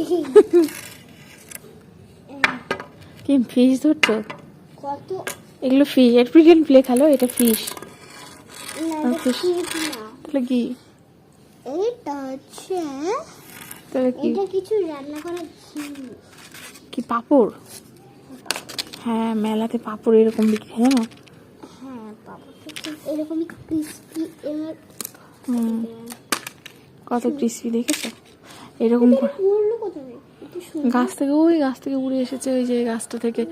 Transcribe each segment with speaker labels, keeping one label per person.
Speaker 1: কি ফিশ ধরছো
Speaker 2: কত?
Speaker 1: এগুলো ফিশ এপ্রিকেন প্লে খেলো এটা ফিশ তাহলে কি?
Speaker 2: এটা হচ্ছে
Speaker 1: তাহলে কি?
Speaker 2: এটা কিছু রান্না করা ঘি
Speaker 1: কি পাপড়? হ্যাঁ মেলাতে পাপড় এরকম বিক্রি হয় না
Speaker 2: হ্যাঁ ঠিক ক্রিস্পি
Speaker 1: কত ক্রিসপি দেখেছ? এরকম করে। গাছ থেকে ওই গাছ থেকে উড়ে এসেছে ওই যে গাছটা থেকে।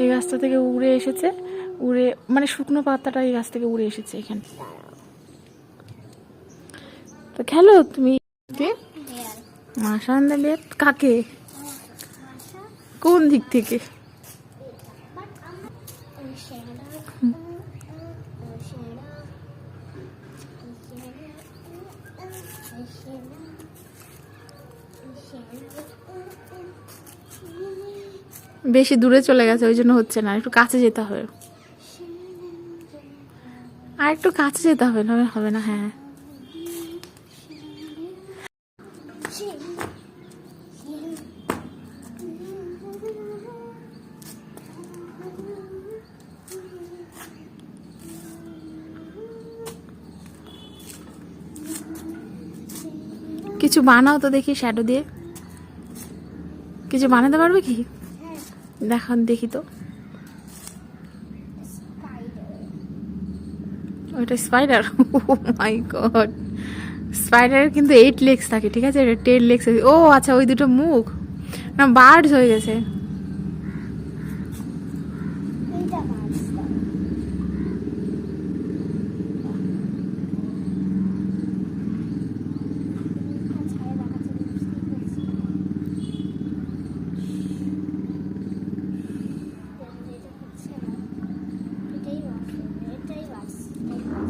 Speaker 1: এই গাছটা থেকে উড়ে এসেছে উড়ে মানে শুকনো পাতাটা এই গাছ থেকে উড়ে এসেছে এখানে। তো খেলো তুমি কে মাসান কাকে? কোন দিক থেকে? বেশি দূরে চলে গেছে, ওই জন্য হচ্ছে না। একটু কাছে যেতে হবে। আর একটু কাছে যেতে হবে, না হবে না হ্যাঁ। কিছু বানাও তো দেখি শ্যাডো দিয়ে। কিছু বানাতে পারবে কি? দেখান দেখি তো। ওইটা স্পাইডার ও মাই গড স্পাইডারের কিন্তু এইট লেগস থাকে, ঠিক আছে? এটা টেন লেগস ও আচ্ছা ওই দুটো মুখ। না বার্ডস হয়ে গেছে
Speaker 2: এইটা মাছটা ছায়া দেখাচ্ছে বুঝতেই পারছি এটা হচ্ছে না এটাই বাস এটাই বাস এই বাস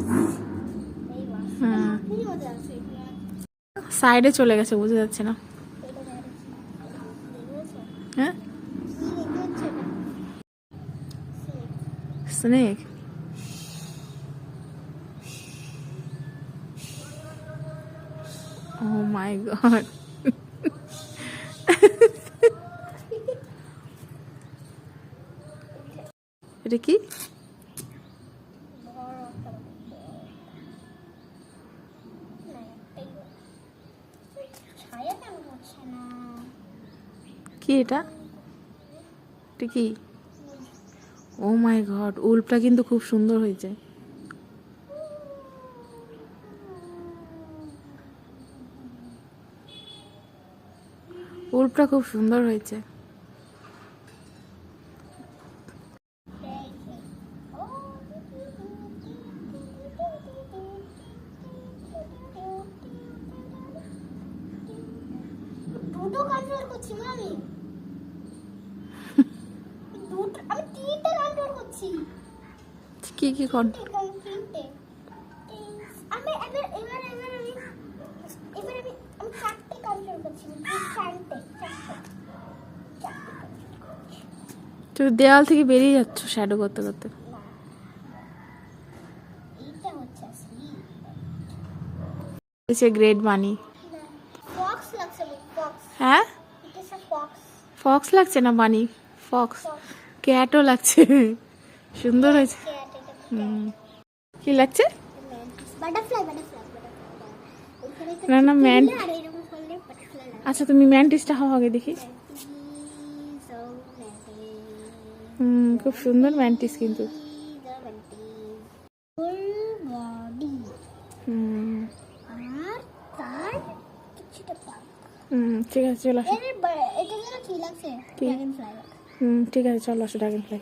Speaker 1: হুম।
Speaker 2: আপনি মজা আছে এখানে
Speaker 1: সাইডে চলে গেছে বোঝা যাচ্ছে না। হ্যাঁ? স্নেক? ও মাই গড এটা কি
Speaker 2: বড় একটা না একটাই ছায়া কেন হচ্ছে না
Speaker 1: কি এটা? এটা কি? ও মাই ঘট উল্পটা কিন্তু খুব সুন্দর হয়েছে। উল্পটা খুব সুন্দর হয়েছে।
Speaker 2: কন্ট্রোল করছি আমি দুটো আমি তিনটে কন্ট্রোল করছি।
Speaker 1: কি কি
Speaker 2: আছে আমি এবার এবার এবার আমি এবার আমি আমি চারটে কন্ট্রোল করছি চারটে
Speaker 1: দেওয়াল থেকে বেরিয়ে যাচ্ছ শ্যাডো করতে করতে। গ্রেট
Speaker 2: ফক্স
Speaker 1: হ্যাঁ?
Speaker 2: ফক্স
Speaker 1: লাগছে না বানি ফক্স ক্যাটও লাগছে। সুন্দর হয়েছে। হুম। কি লাগছে? না, না,
Speaker 2: লাগে
Speaker 1: আচ্ছা তুমি ম্যান্টিসটা হও আগে দেখি। হুম খুব সুন্দর ম্যান্টিস কিন্তু।
Speaker 2: কিছুটা পাক
Speaker 1: হুম ঠিক আছে চলো আসো
Speaker 2: এর বা- এটা যেন কি লাগছে
Speaker 1: কি?
Speaker 2: ড্রাগন ফ্লাই
Speaker 1: হুম ঠিক আছে চলো আসো ড্রাগন ফ্লাই